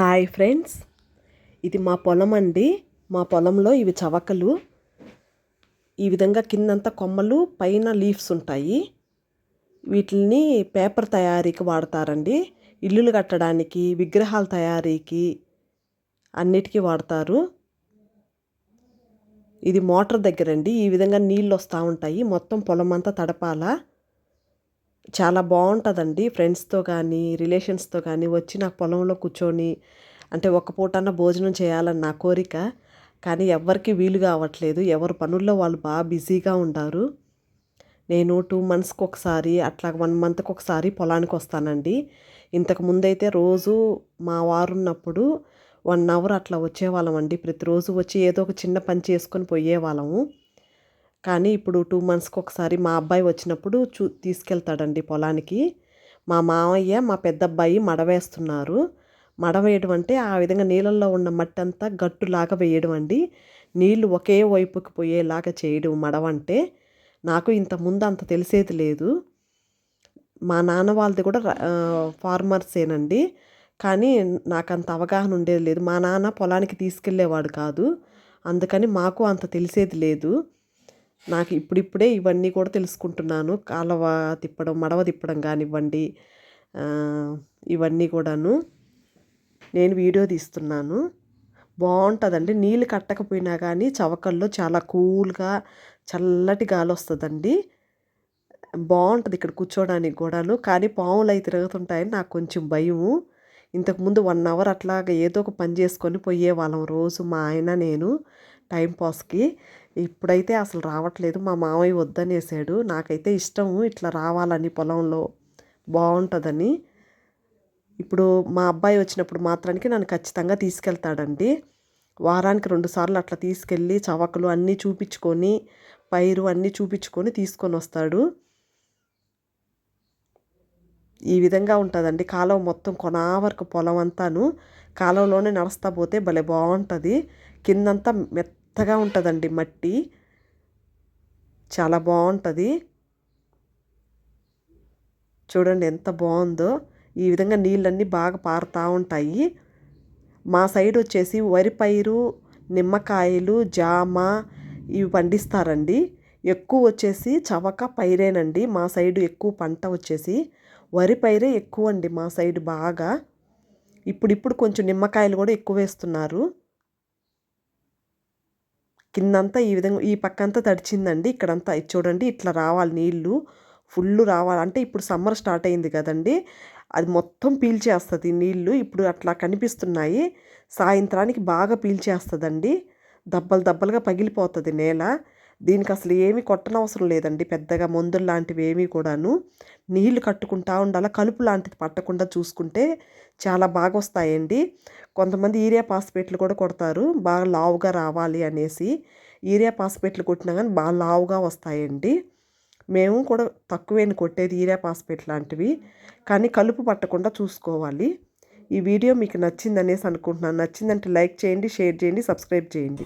Hi friends. ఇది మా పొలం అండి. మా పొలంలో ఇవి చవకలు. ఈ విధంగా కిందంతా కొమ్మలు పైన లీవ్స్ ఉంటాయి. వీటిని పేపర్ తయారీకి వాడతారండి. ఇల్లులు కట్టడానికి విగ్రహాల తయారీకి అన్నిటికీ వాడతారు. ఇది మోటార్ దగ్గరండి. ఈ విధంగా నీళ్ళు వస్తూ ఉంటాయి. మొత్తం పొలం అంతా తడపాల. చాలా బాగుంటుందండి. ఫ్రెండ్స్తో కానీ రిలేషన్స్తో కానీ వచ్చి నాకు పొలంలో కూర్చొని అంటే ఒక పూటన్న భోజనం చేయాలని నా కోరిక. కానీ ఎవరికి వీలు కావట్లేదు. ఎవరు పనుల్లో వాళ్ళు బాగా బిజీగా ఉంటారు. నేను టూ మంత్స్కి ఒకసారి అట్లా వన్ మంత్కి ఒకసారి పొలానికి వస్తానండి. ఇంతకు ముందైతే రోజు మా వారు ఉన్నప్పుడు వన్ అవర్ అట్లా వచ్చేవాళ్ళం అండి ప్రతిరోజు వచ్చి ఏదో ఒక చిన్న పని చేసుకొని పోయేవాళ్ళము. కానీ ఇప్పుడు టూ మంత్స్కి ఒకసారి మా అబ్బాయి వచ్చినప్పుడు చూ తీసుకెళ్తాడండి పొలానికి. మా మామయ్య మా పెద్ద అబ్బాయి మడవేస్తున్నారు మడవేయడం అంటే ఆ విధంగా నీళ్ళల్లో ఉన్న మట్టి అంతా గట్టులాగా వేయడం అండి. నీళ్ళు ఒకే వైపుకి పోయేలాగా చేయడం మడవంటే నాకు ఇంత ముందు అంత తెలిసేది లేదు. మా నాన్న వాళ్ళది కూడా ఫార్మర్సేనండి. కానీ నాకు అంత అవగాహన ఉండేది లేదు. మా నాన్న పొలానికి తీసుకెళ్ళేవాడు కాదు. అందుకని మాకు అంత తెలిసేది లేదు. నాకు ఇప్పుడిప్పుడే ఇవన్నీ కూడా తెలుసుకుంటున్నాను. కాలవ తిప్పడం మడవ తిప్పడం కానివ్వండి ఇవన్నీ కూడాను నేను వీడియో తీస్తున్నాను. బాగుంటుందండి నీళ్ళు కట్టకపోయినా కానీ చవకల్లో చాలా కూల్గా చల్లటి గాలి వస్తుందండి. బాగుంటుంది ఇక్కడ కూర్చోడానికి కూడాను. కానీ పాములు అవి తిరుగుతుంటాయని నాకు కొంచెం భయము. ఇంతకుముందు వన్ అవర్ అట్లాగా ఏదో ఒక పని చేసుకొని పోయే వాళ్ళం రోజు మా ఆయన నేను టైంపాస్కి ఇప్పుడైతే అసలు రావట్లేదు. మా మామయ్య వద్దనేసాడు. నాకైతే ఇష్టము ఇట్లా రావాలని పొలంలో బాగుంటుందని ఇప్పుడు మా అబ్బాయి వచ్చినప్పుడు మాత్రానికి నన్ను ఖచ్చితంగా తీసుకెళ్తాడండి. వారానికి రెండుసార్లు అట్లా తీసుకెళ్ళి చవకలు అన్నీ చూపించుకొని పైరు అన్నీ చూపించుకొని తీసుకొని వస్తాడు. ఈ విధంగా ఉంటుందండి. కాలువ మొత్తం కొనా వరకు పొలం అంతాను. కాలువలోనే నడుస్తా పోతే భలే బాగుంటుంది కిందంతా మెత్త మెత్తగా ఉంటుందండి మట్టి. చాలా బాగుంటుంది చూడండి ఎంత బాగుందో ఈ విధంగా నీళ్ళన్నీ బాగా పారుతూ ఉంటాయి. మా సైడ్ వచ్చేసి వరి పైరు నిమ్మకాయలు జామ ఇవి పండిస్తారండి. ఎక్కువ వచ్చేసి చవక పైరేనండి. మా సైడ్ ఎక్కువ పంట వచ్చేసి వరి పైరే ఎక్కువ అండి మా సైడ్ బాగా. ఇప్పుడిప్పుడు కొంచెం నిమ్మకాయలు కూడా ఎక్కువ వేస్తున్నారు. కిందంతా ఈ విధంగా ఈ పక్కంతా తడిచిందండి. ఇక్కడంతా చూడండి ఇట్లా రావాలి నీళ్ళు. ఫుల్ రావాలి. అంటే ఇప్పుడు సమ్మర్ స్టార్ట్ అయింది కదండి. అది మొత్తం పీల్చేస్తుంది నీళ్ళు. ఇప్పుడు అట్లా కనిపిస్తున్నాయి. సాయంత్రానికి బాగా పీల్చేస్తుందండి. దబ్బలు దబ్బలుగా పగిలిపోతుంది నేల. దీనికి అసలు ఏమీ కొట్టనవసరం లేదండి. పెద్దగా మందులు లాంటివి ఏమీ కూడాను నీళ్ళు కట్టుకుంటా ఉండాలి? కలుపు లాంటిది పట్టకుండా చూసుకుంటే చాలా బాగా వస్తాయండి కొంతమంది ఈరియా పాస్పేట్లు కూడా కొడతారు. బాగా లావుగా రావాలి అనేసి ఈరియా పాస్పేట్లు కొట్టినా కానీ బాగా లావుగా వస్తాయండి. మేము కూడా తక్కువేని కొట్టేది ఈరియా పాస్పేట్ లాంటివి. కానీ కలుపు పట్టకుండా చూసుకోవాలి. ఈ వీడియో మీకు నచ్చిందనేసి అనుకుంటున్నాను. నచ్చిందంటే లైక్ చేయండి షేర్ చేయండి సబ్స్క్రైబ్ చేయండి.